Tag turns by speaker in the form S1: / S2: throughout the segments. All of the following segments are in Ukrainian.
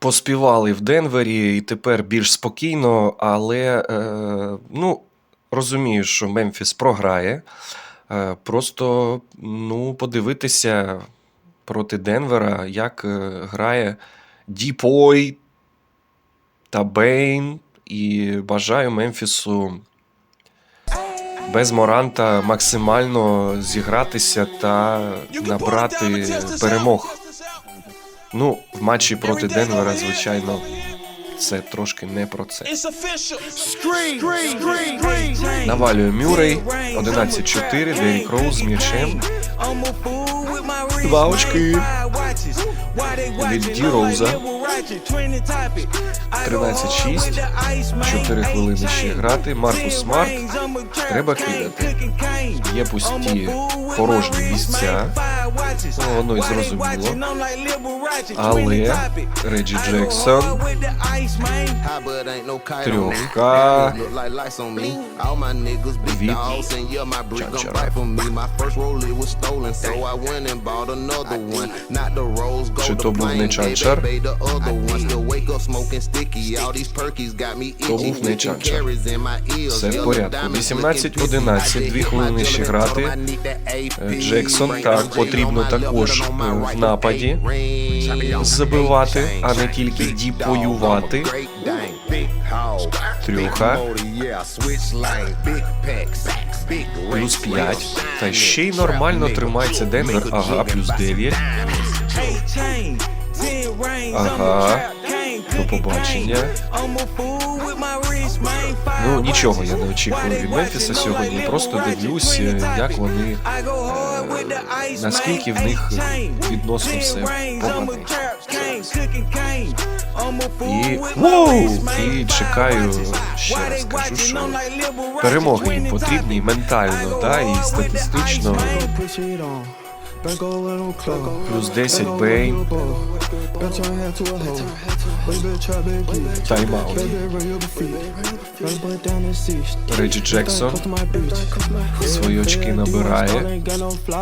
S1: поспівали в Денвері і тепер більш спокійно, але е, ну, розумію, що Мемфіс програє. Е, просто ну, подивитися проти Денвера, як е, грає Діпой та Бейн. І бажаю Мемфісу без Моранта максимально зігратися та набрати перемог. Ну, в матчі проти Денвера, звичайно, це трошки не про це. Навалює Мюррей, 11-4, Дерік Роуз з м'ячем. Два очки. Від Ді Роуза. 13-6, 4 хвилини ще грати. Маркус Смарт. Треба кидати. Є пусті порожні місця. Ну, воно і зрозуміло. Але Реджі Джексон.
S2: Трьохка
S1: від
S2: Чанчара.
S1: Чи то був не Чанчар?
S2: То був не Чанчар.
S1: Все в порядку. 18-11, дві хвилини ще грати. Е, Джексон, так, потрібно також е, в нападі забивати, а не тільки діпоювати. Трюха. Плюс 5. Та ще й нормально тримається Денвер. Ага, плюс 9. Ага. До побачення. Ну, нічого я не очікую від Мемфіса сьогодні. Просто дивлюсь, е, як вони, наскільки в них відносно все. І, воу! і чекаю, ще раз кажу, що перемоги їм потрібні ментально, да, і статистично. Плюс 10 Бейн. Тайм-аут. Реджі Джексон свої очки набирає.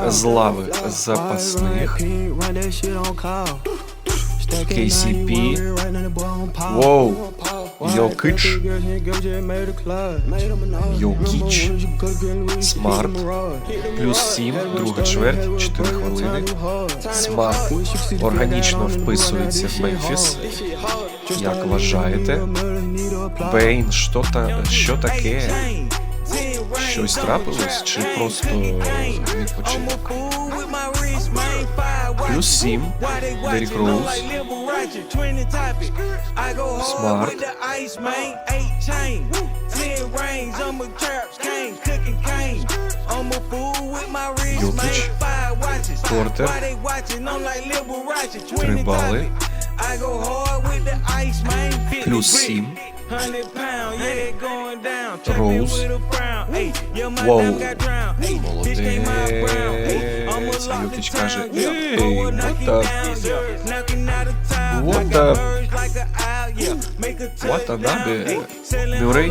S1: З лави запасних. KCP. Воу. Йокич. Йокіч. Смарт. Плюс 7, друга чверть, 4 хвилини. Смарт органічно вписується в Мемфіс. Як вважаєте? Бейн, що, та, що таке? Щось трапилось чи просто відпочинок? Плюс 7, Дерік Роуз. Смарт. Йокіч. Портер. Три бали. Плюс 7. Роуз. Воу. Молодець. Йокіч каже, ей, what the... What the... What the набе? Мюррей.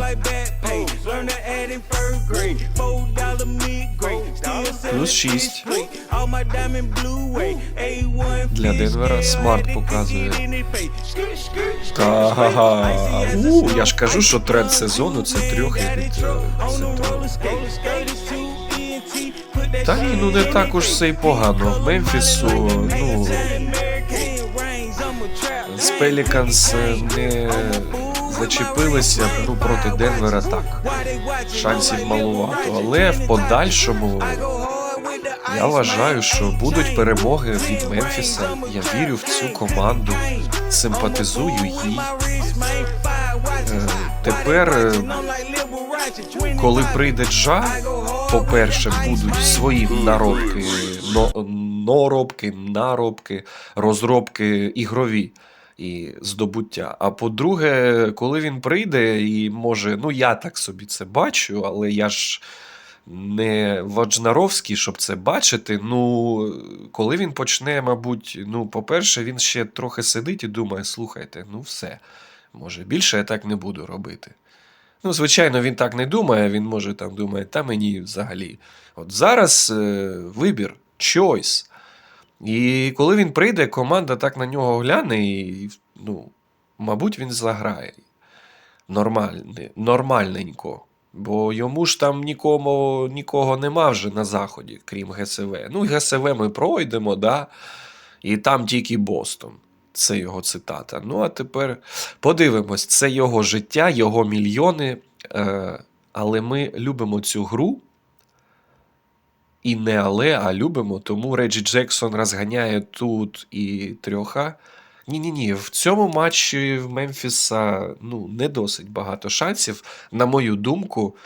S1: Плюс 6. Для Денвера смарт показує. Та-га-га. У, я ж кажу, що тренд сезону це трьох і від е, центру. Так, і ну не так уж все й погано. В Мемфісу, ну, з Пеліканс не зачепилися ну, проти Денвера так. Шансів малувато. Але в подальшому я вважаю, що будуть перемоги від Мемфіса. Я вірю в цю команду, симпатизую їй. Е, Тепер, е, коли прийде Джа, по-перше, будуть свої наробки, но, норобки, наробки, розробки ігрові і здобуття. А по-друге, коли він прийде, і може, ну я так собі це бачу, але я ж не Ваджнаровський, щоб це бачити. Ну, коли він почне, мабуть, ну, по-перше, він ще трохи сидить і думає: слухайте, ну все, може, більше я так не буду робити. Ну, звичайно, він так не думає, він може там думає, та мені взагалі. От зараз е, вибір, choice. І коли він прийде, команда так на нього гляне і ну, Мабуть, він заграє нормальне, нормальненько. Бо йому ж там нікому, нікого нема вже на заході, крім ГСВ. Ну, ГСВ ми пройдемо, да? і там тільки Бостон. Це його цитата. Ну, а тепер подивимось, це його життя, його мільйони. Е, але ми любимо цю гру. І не але, а любимо. Тому Реджі Джексон розганяє тут і трьоха. Ні-ні ні, в цьому матчі в Мемфіса ну, не досить багато шансів, на мою думку.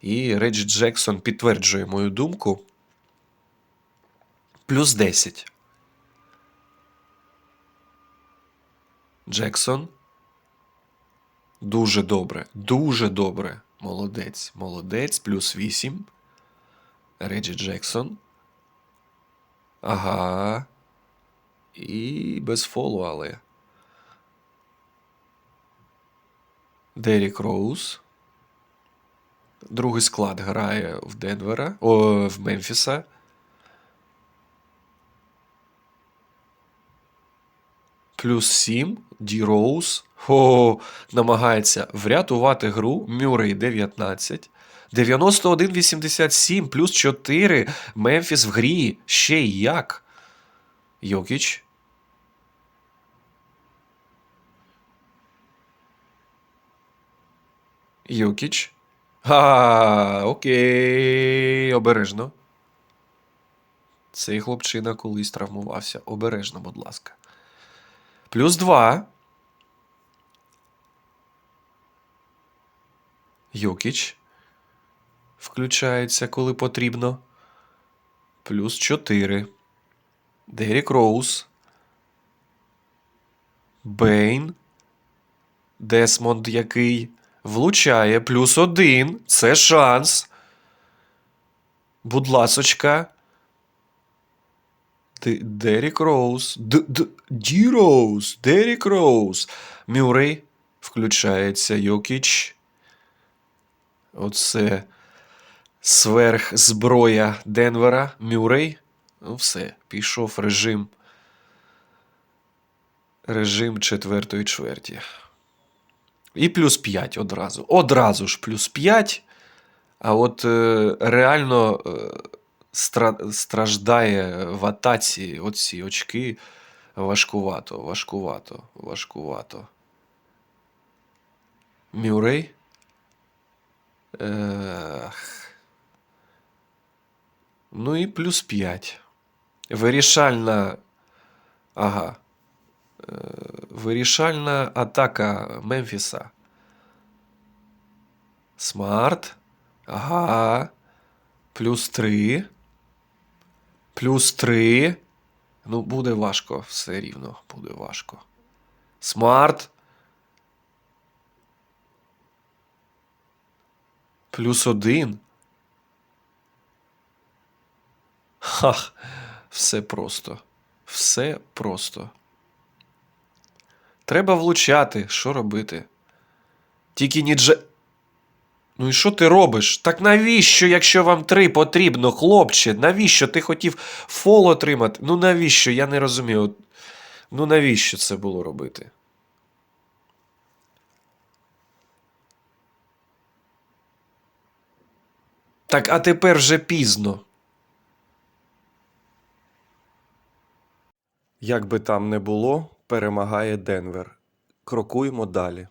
S1: І Реджі Джексон підтверджує мою думку. Плюс 10. Джексон. Дуже добре. Дуже добре. Молодець. Молодець. Плюс 8. Реджі Джексон. Ага. І без фолу, але. Дерік Роуз. Другий склад грає в Денвера. О, в Мемфіса. Плюс 7. Ді Роуз. О, намагається врятувати гру. Мюррей 19. 91-87 плюс 4. Мемфіс в грі. Ще й як. Йокіч. Йокіч. А, окей. Обережно. Цей хлопчина колись травмувався. Обережно, будь ласка. Плюс 2. Йокіч. Включається, коли потрібно. Плюс 4. Дерік Роуз. Бейн. Десмонд який. Влучає. Плюс один. Це шанс. Будь ласочка. Дерік Роуз. Ді Роуз. Дерік Роуз. Мюррей. Включається Йокіч. Оце сверх зброя Денвера. Мюррей. Ну, все, пішов режим. Режим четвертої чверті. І плюс 5 одразу. Одразу ж плюс 5. А от е, реально е, стра- страждає в атаці оці очки. Важкувато, важкувато, важкувато. Мюррей. Ех. Ну і плюс 5. Вирішальна. Ага. Е, Вирішальна атака Мемфіса. Смарт. Ага. Плюс 3. Плюс 3. Ну, буде важко, все рівно, буде важко. Смарт. Плюс 1. Хах, все просто. Все просто. Треба влучати. Що робити? Тільки нідже. Ну і що ти робиш? Так навіщо, якщо вам три потрібно, хлопче? Навіщо ти хотів фол отримати? Ну навіщо? Я не розумію. Ну навіщо це було робити? Так, а тепер вже пізно.
S3: Як би там не було, перемагає Денвер. Крокуємо далі.